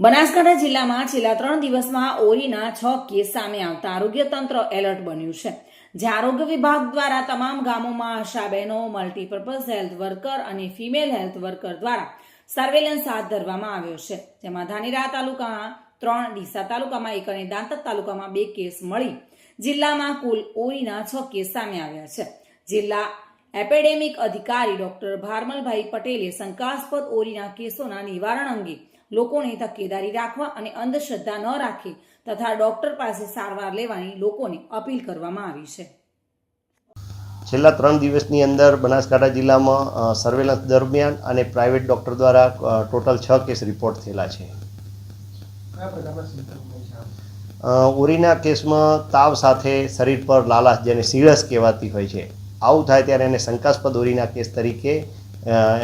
બનાસકાંઠા જિલ્લામાં છેલ્લા ત્રણ દિવસમાં ઓરીના છ કેસ સામે આવતા આરોગ્ય તંત્ર એલર્ટ બન્યું છે. જે આરોગ્ય વિભાગ દ્વારા તમામ ગામોમાં આશા બહેનો મલ્ટીપર્પઝ હેલ્થ વર્કર અને ફિમેલ હેલ્થ વર્કર દ્વારા સર્વેલન્સ હાથ ધરવામાં આવ્યો છે. જેમાં ધાનેરા તાલુકામાં ત્રણ, ડીસા તાલુકામાં એક અને દાંતક તાલુકામાં બે કેસ મળી. જિલ્લામાં કુલ ઓરીના છ કેસ સામે આવ્યા છે. જિલ્લા એપેડેમિક અધિકારી ડોક્ટર ભારમલભાઈ પટેલે શંકાસ્પદ ઓરીના કેસોના નિવારણ અંગે લોકોને તકેદારી રાખવા અને અંધશ્રદ્ધા ન રાખે તથા ડોક્ટર પાસે સારવાર લેવાની લોકોને અપીલ કરવામાં આવી છે. છેલ્લા ત્રણ દિવસની અંદર બનાસકાંઠા જિલ્લામાં સર્વેલન્સ દરમિયાન અને પ્રાઇવેટ ડૉક્ટર દ્વારા ટોટલ છ કેસ રિપોર્ટ થયેલા છે. ઉરીના કેસમાં તાવ સાથે શરીર પર લાલાશ જેને સીરસ કહેવાતી હોય છે. આવું થાય ત્યારે એને શંકાસ્પદ ઉરીના કેસ તરીકે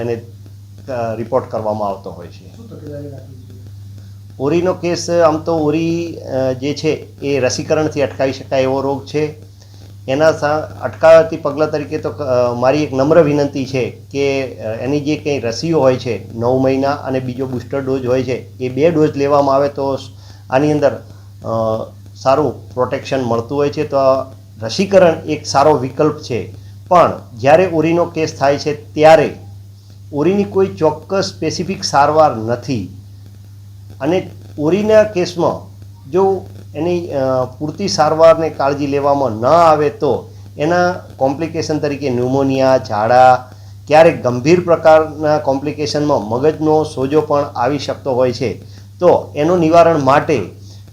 એને રિપોર્ટ કરવામાં આવતો હોય છે. ઓરીનો કેસ આમ તો ઓરી જે છે એ રસીકરણથી અટકાવી શકાય એવો રોગ છે. એના સા અટકાવતી પગલાં તરીકે તો મારી એક નમ્ર વિનંતી છે કે એની જે કંઈ રસીઓ હોય છે નવ મહિના અને બીજો બૂસ્ટર ડોઝ હોય છે એ બે ડોઝ લેવામાં આવે તો આની અંદર સારું પ્રોટેક્શન મળતું હોય છે. તો રસીકરણ એક સારો વિકલ્પ છે. પણ જ્યારે ઉરીનો કેસ થાય છે ત્યારે ઉરીની કોઈ ચોક્કસ સ્પેસિફિક સારવાર નથી. અને ઉરીના કેસમાં જો એની પૂરતી સારવારને કાળજી લેવામાં ન આવે તો એના કોમ્પ્લિકેશન તરીકે ન્યુમોનિયા ઝાડા, ક્યારેક ગંભીર પ્રકારના કોમ્પ્લિકેશનમાં મગજનો સોજો પણ આવી શકતો હોય છે. તો એનું નિવારણ માટે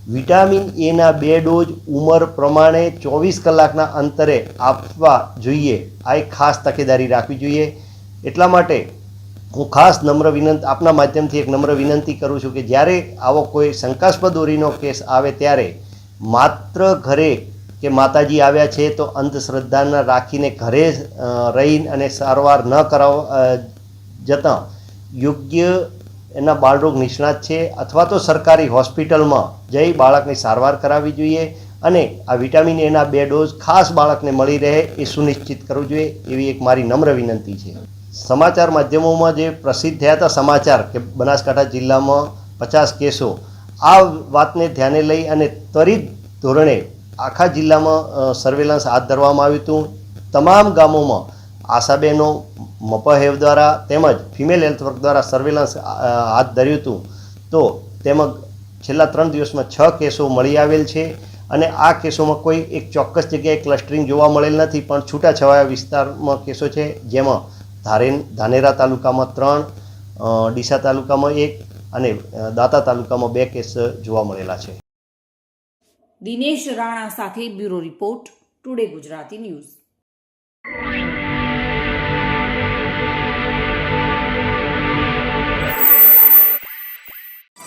વિટામિન એના બે ડોઝ ઉંમર પ્રમાણે ચોવીસ કલાકના અંતરે આપવા જોઈએ. આ એક ખાસ તકેદારી રાખવી જોઈએ. એટલા માટે હું ખાસ નમ્ર વિનંતી આપના માધ્યમથી એક નમ્ર વિનંતી કરું છું કે જ્યારે આવો કોઈ શંકાસ્પદ ઓરીનો કેસ આવે ત્યારે માત્ર ઘરે કે માતાજી આવ્યા છે તો અંધશ્રદ્ધાના રાખીને ઘરે અ, રહી અને સારવાર ન કરાવ જતાં યોગ્ય એના બાળરોગ નિષ્ણાત છે અથવા તો સરકારી હોસ્પિટલમાં જઈ બાળકની સારવાર કરાવવી જોઈએ અને આ વિટામિન એના બે ડોઝ ખાસ બાળકને મળી રહે એ સુનિશ્ચિત કરવું જોઈએ એવી એક મારી નમ્ર વિનંતી છે. સમાચાર માધ્યમોમાં જે પ્રસિદ્ધ થયા હતા સમાચાર કે બનાસકાંઠા જિલ્લામાં પચાસ કેસો, આ વાતને ધ્યાને લઈ અને ત્વરિત ધોરણે આખા જિલ્લામાં સર્વેલન્સ હાથ ધરવામાં આવ્યું હતું. તમામ ગામોમાં આશાબેનો મપહેવ દ્વારા તેમજ ફિમેલ હેલ્થ વર્ક દ્વારા સર્વેલન્સ હાથ ધર્યું હતું. તો તેમજ છેલ્લા ત્રણ દિવસમાં છ કેસો મળી આવેલ છે અને આ કેસોમાં કોઈ એક ચોક્કસ જગ્યાએ ક્લસ્ટરિંગ જોવા મળેલ નથી, પણ છૂટાછવાયા વિસ્તારમાં કેસો છે, જેમાં ધારેન, ધાનેરા તાલુકામાં ત્રણ ડીસા તાલુકામાં એક અને દાતા તાલુકામાં બે કેસ જોવા મળેલા છે. દિનેશ રાણા સાથે bureau report, today Gujarati news.